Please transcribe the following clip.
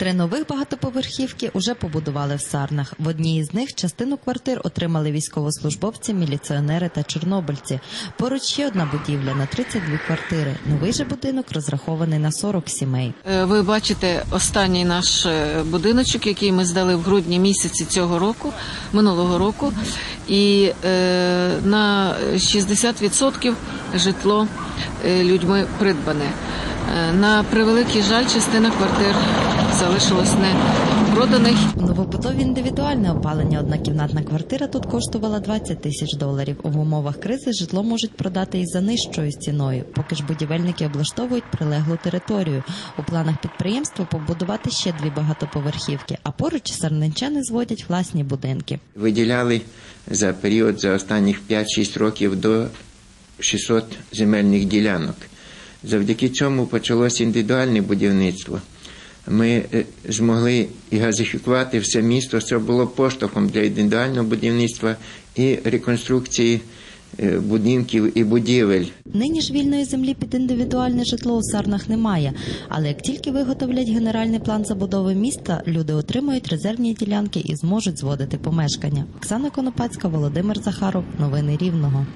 Три нових багатоповерхівки уже побудували в Сарнах. В одній із них частину квартир отримали військовослужбовці, міліціонери та чорнобильці. Поруч ще одна будівля на 32 квартири. Новий же будинок розрахований на 40 сімей. Е, Ви бачите останній наш е, будиночок, який ми здали в грудні місяці цього року, минулого року, і е, на 60% житло людьми придбане. Е, На превеликий жаль, частина квартир залишилась не проданих. У новобудові індивідуальне опалення однокімнатна квартира тут коштувала 20 тисяч доларів. В умовах кризи житло можуть продати і за нижчою ціною, поки ж будівельники облаштовують прилеглу територію. У планах підприємства побудувати ще дві багатоповерхівки, а поруч сарненчани зводять власні будинки. виділяли за період за останніх 5-6 років до 600 земельних ділянок. Завдяки цьому почалося індивідуальне будівництво. Ми е, змогли і газифікувати все місто. Це було поштовхом для індивідуального будівництва і реконструкції е, будинків і будівель. Нині ж вільної землі під індивідуальне житло у Сарнах немає. Але як тільки виготовлять генеральний план забудови міста, люди отримують резервні ділянки і зможуть зводити помешкання. Оксана Конопацька, Володимир Захаров. Новини Рівного.